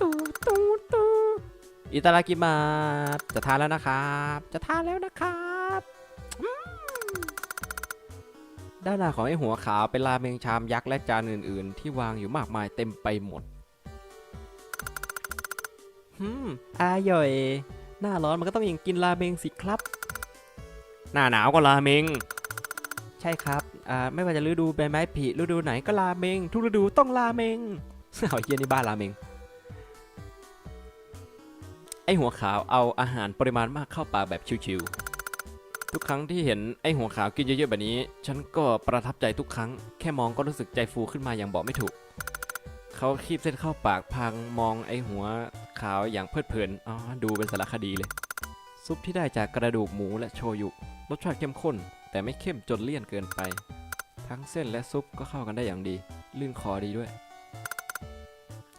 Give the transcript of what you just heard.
ตูตูตูอิตาลากิมาจะทานแล้วนะครับ จะทานแล้วนะครับอืมด้านหน้าของไอหัวขาวเป็นราเมงชามยักษ์และจานอื่น ๆ ที่วางอยู่มากมายเต็มไปหมดฮึมอร่อย หน้าร้อนมันก็ต้องอย่างกินราเมงสิครับ หน้าหนาวก็ราเมง ใช่ครับ อ่า ไม่ว่าจะฤดูใบไม้ผลิฤดูไหนก็ราเมง ทุกฤดูต้องราเมงเอาเฮียนี่บ้านราเมง ไอหัวขาวเอาอาหารปริมาณมากเข้าปากแบบชิวๆ ทุกครั้งที่เห็นไอหัวขาวกินเยอะๆแบบนี้ ฉันก็ประทับใจทุกครั้ง แค่มองก็รู้สึกใจฟูขึ้นมาอย่างบอกไม่ถูก เขาคีบเส้นเข้าปากพังมองไอหัวขาวอย่างเพลิดเพลิน อ๋อ ดูเป็นสารคดีเลย ซุปที่ได้จากกระดูกหมูและโชยุ รสชาติเข้มข้น แต่ไม่เข้มจนเลี่ยนเกินไป ทั้งเส้นและซุปก็เข้ากันได้อย่างดี ลื่นคอดีด้วย